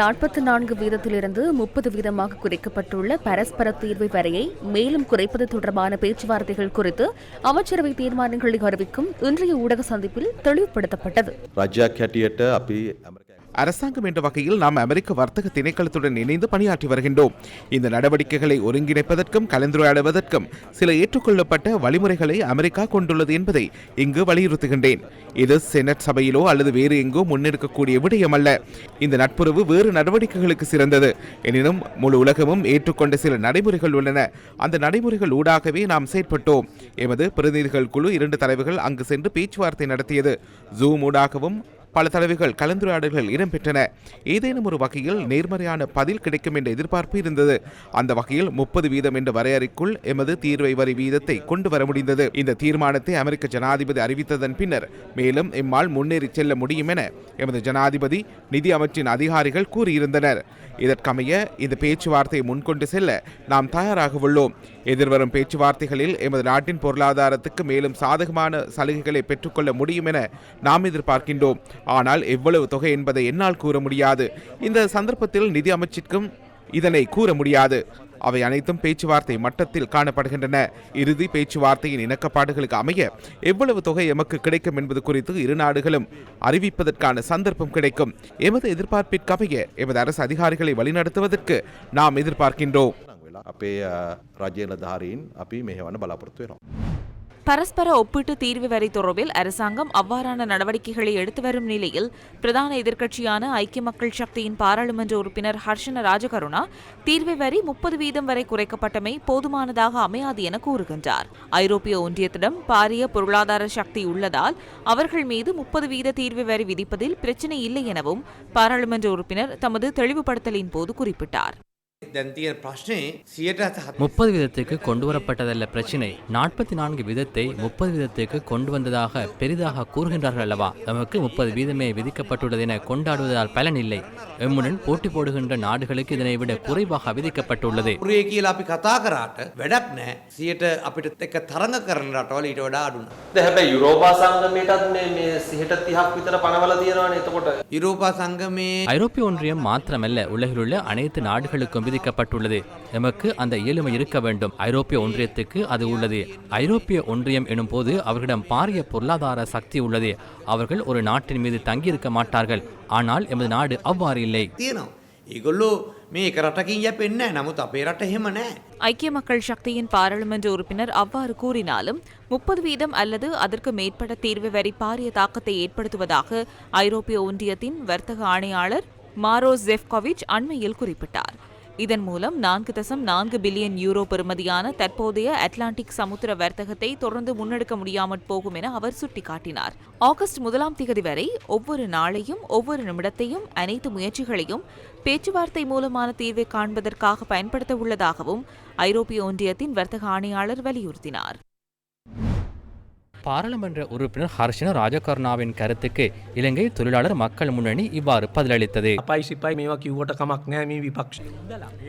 நாற்பத்தி நான்கு வீதத்திலிருந்து முப்பது வீதமாக குறைக்கப்பட்டுள்ள பரஸ்பர தீர்வு வரையை மேலும் குறைப்பது தொடர்பான பேச்சுவார்த்தைகள் குறித்து அமைச்சரவை தீர்மானங்களை அறிவிக்கும் இன்றைய ஊடக சந்திப்பில் தெளிவுபடுத்தப்பட்டது. அரசாங்கம் என்ற வகையில் நாம் அமெரிக்க வர்த்தக திணைக்களத்துடன் இணைந்து பணியாற்றி வருகின்றோம். இந்த நடவடிக்கைகளை ஒருங்கிணைப்பதற்கும் கலந்துரையாடுவதற்கும் சில ஏற்றுக்கொள்ளப்பட்ட வழிமுறைகளை அமெரிக்கா கொண்டுள்ளது என்பதை இங்கு வலியுறுத்துகின்றேன். இது செனட் சபையிலோ அல்லது வேறு எங்கோ முன்னெடுக்கக்கூடிய விடயம் அல்ல இந்த நட்புறவு வேறு நடவடிக்கைகளுக்கு சிறந்தது. எனினும் முழு உலகமும் ஏற்றுக்கொண்ட சில நடைமுறைகள் உள்ளன. அந்த நடைமுறைகள் ஊடாகவே நாம் செயற்பட்டோம். எமது பிரதிநிதிகள் குழு இரண்டு தலைவர்கள் அங்கு சென்று பேச்சுவார்த்தை நடத்தியது. ஜூம் ஊடாகவும் பல தடவைகள் கலந்துரையாடல்கள் இடம்பெற்றன. ஏதேனும் ஒரு வகையில் நேர்மறையான பதில் கிடைக்கும் என்ற எதிர்பார்ப்பு இருந்தது. அந்த வகையில் முப்பது வீதம் என்ற வரையறைக்குள் எமது தீர்வை வரி வீதத்தை கொண்டு வர முடிந்தது. இந்த தீர்மானத்தை அமெரிக்க ஜனாதிபதி அறிவித்ததன் பின்னர் மேலும் இம்மால் முன்னேறி செல்ல முடியும் என எமது ஜனாதிபதி நிதி அமைச்சின் அதிகாரிகள் கூறியிருந்தனர். இதற்கமைய இந்த பேச்சுவார்த்தையை முன்கொண்டு செல்ல நாம் தயாராக உள்ளோம். எதிர்வரும் பேச்சுவார்த்தைகளில் எமது நாட்டின் பொருளாதாரத்துக்கு மேலும் சாதகமான சலுகைகளை பெற்றுக்கொள்ள முடியும் என நாம் எதிர்பார்க்கின்றோம். ஆனால் எவ்வளவு தொகை என்பதை என்னால் கூற முடியாது. இந்த சந்தர்ப்பத்தில் நிதி அமைச்சிற்கும் இதனை கூற முடியாது. அவை அனைத்தும் பேச்சுவார்த்தை மட்டத்தில் காணப்படுகின்றன. இறுதி பேச்சுவார்த்தையின் இணக்கப்பாடுகளுக்கு அமைய எவ்வளவு தொகை எமக்கு கிடைக்கும் என்பது குறித்து இரு நாடுகளும் அறிவிப்பதற்கான சந்தர்ப்பம் கிடைக்கும். எமது எதிர்பார்ப்பிற்கு அமைய எமது அரசு அதிகாரிகளை வழிநடத்துவதற்கு நாம் எதிர்பார்க்கின்றோம். அப்பே ராஜ்யலதாரியின் அப்பி மிகவான பலாபுரத்துவோம் பரஸ்பர ஒப்பிட்டு தீர்வு வரை தொடர்பில் அரசாங்கம் அவ்வாறான நடவடிக்கைகளை எடுத்து வரும் நிலையில் பிரதான எதிர்க்கட்சியான ஐக்கிய மக்கள் சக்தியின் பாராளுமன்ற உறுப்பினர் ஹர்ஷன ராஜகருணா தீர்வு வரி முப்பது வீதம் வரை குறைக்கப்பட்டமை போதுமானதாக அமையாது என கூறுகின்றார். ஐரோப்பிய ஒன்றியத்திடம் பாரிய பொருளாதார சக்தி உள்ளதால் அவர்கள் மீது முப்பது வீத தீர்வு வரி விதிப்பதில் பிரச்சினை இல்லை எனவும் பாராளுமன்ற உறுப்பினர் தமது தெளிவுபடுத்தலின் போது குறிப்பிட்டார். முப்பது விதத்துக்கு கொண்டு வரப்பட்டதல்ல பிரச்சனை. நாற்பத்தி நான்கு விதத்தை முப்பது விதத்துக்கு கொண்டு வந்ததாக பெரிதாக கூறுகின்றார்கள் அல்லவா? நமக்கு முப்பது வீதமே விதிக்கப்பட்டுள்ளது என கொண்டாடுவதால் பலன் இல்லை. எம்முடன் போட்டி போடுகின்ற நாடுகளுக்கு இதனை விட குறைவாக விதிக்கப்பட்டுள்ளது. ஐரோப்பிய ஒன்றியம் மாத்திரமல்ல உலகில் உள்ள அனைத்து நாடுகளுக்கும் விதி அனுமதிக்கப்பட்டுள்ளது. எமக்கு அந்த இயலுமை இருக்க வேண்டும். ஐரோப்பிய ஒன்றியத்துக்கு அது உள்ளது. ஐரோப்பிய ஒன்றியம் எனும் போது அவர்களிடம் பாரிய பொருளாதார சக்தி உள்ளது. அவர்கள் ஒரு நாட்டின் மீது தங்கியிருக்க மாட்டார்கள். ஆனால் எமது நாடு அவ்வாறு இல்லை. ஐக்கிய மக்கள் சக்தியின் பாராளுமன்ற உறுப்பினர் அவ்வாறு கூறினாலும் முப்பது வீதம் அல்லது அதற்கு மேற்பட்ட தீர்வு வரி பாரிய தாக்கத்தை ஏற்படுத்துவதாக ஐரோப்பிய ஒன்றியத்தின் வர்த்தக ஆணையாளர் மாரோ ஜெஃப்கோவிச் அண்மையில் குறிப்பிட்டார். இதன் மூலம் நான்கு தசம் நான்கு பில்லியன் யூரோ பெறுமதியான தற்போதைய அட்லாண்டிக் சமுத்திர வர்த்தகத்தை தொடர்ந்து முன்னெடுக்க முடியாமற் போகும் என அவர் சுட்டிக்காட்டினார். ஆகஸ்ட் முதலாம் திகதி வரை ஒவ்வொரு நாளையும் ஒவ்வொரு நிமிடத்தையும் அனைத்து முயற்சிகளையும் பேச்சுவார்த்தை மூலமான தீர்வை காண்பதற்காக பயன்படுத்த உள்ளதாகவும் ஐரோப்பிய ஒன்றியத்தின் வர்த்தக ஆணையாளர் வலியுறுத்தினார். பாராளுமன்ற உறுப்பினர் ஹர்ஷன ராஜகர்ணாவின் கருத்துக்கு இலங்கை தொழிலாளர் மக்கள் முன்னணி இவ்வாறு பதிலளித்தது.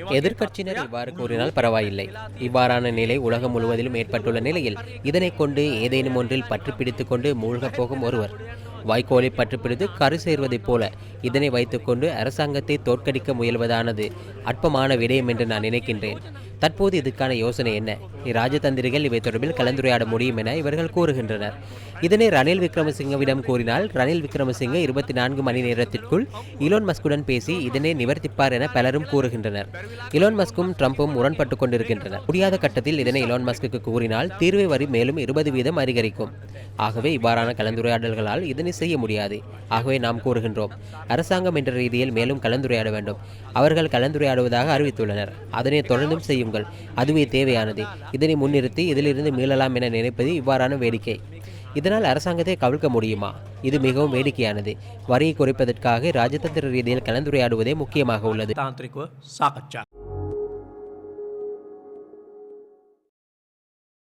எதிர்கட்சியினர் இவ்வாறு கூறினால் பரவாயில்லை. இவ்வாறான நிலை உலகம் முழுவதிலும் ஏற்பட்டுள்ள நிலையில் இதனை கொண்டு ஏதேனும் ஒன்றில் பற்று பிடித்துக் கொண்டு மூழ்கப் போகும் ஒருவர். வாய்க்கோலை பற்றுப்பிடித்து கரு சேர்வதைப் போல இதனை வைத்துக்கொண்டு அரசாங்கத்தை தோற்கடிக்க முயல்வதானது அற்பமான விடயம் என்று நான் நினைக்கின்றேன். தற்போது இதுக்கான யோசனை என்ன? இராஜதந்திரிகள் இவை தொடர்பில் கலந்துரையாட முடியும் என இவர்கள் கூறுகின்றனர். இதனை ரணில் விக்ரமசிங்கவிடம் கூறினால் ரணில் விக்ரமசிங்க இருபத்தி நான்கு மணி நேரத்திற்குள் இலோன் மஸ்குடன் பேசி இதனை நிவர்த்திப்பார் என பலரும் கூறுகின்றனர். இலோன் மஸ்கும் ட்ரம்ப்பும் முரண்பட்டு கொண்டிருக்கின்றனர். முடியாத கட்டத்தில் இதனை இலோன் மஸ்குக்கு கூறினால் தீர்வை வரி மேலும் இருபது வீதம் அதிகரிக்கும். ஆகவே இவ்வாறான கலந்துரையாடல்களால் இதனை எதுவுமே செய்ய முடியாது. ஆகவே நாம் கூறுகின்றோம் அரசாங்கம் என்ற ரீதியில் மேலும் கலந்துரையாட வேண்டும். அவர்கள் கலந்துரையாடுவதாக அறிவித்துள்ளனர். அதனை தொடர்ந்தும் செய்யுங்கள். அதுவே தேவையானது. இதனை முன்னிறுத்தி இதிலிருந்து மீளலாம் என நினைப்பது இவ்வாறான வேடிக்கை. இதனால் அரசாங்கத்தை கவிழ்க்க முடியுமா? இது மிகவும் வேடிக்கையானது. வரியை குறைப்பதற்காக ராஜதந்திர ரீதியில் கலந்துரையாடுவதே முக்கியமாக உள்ளது.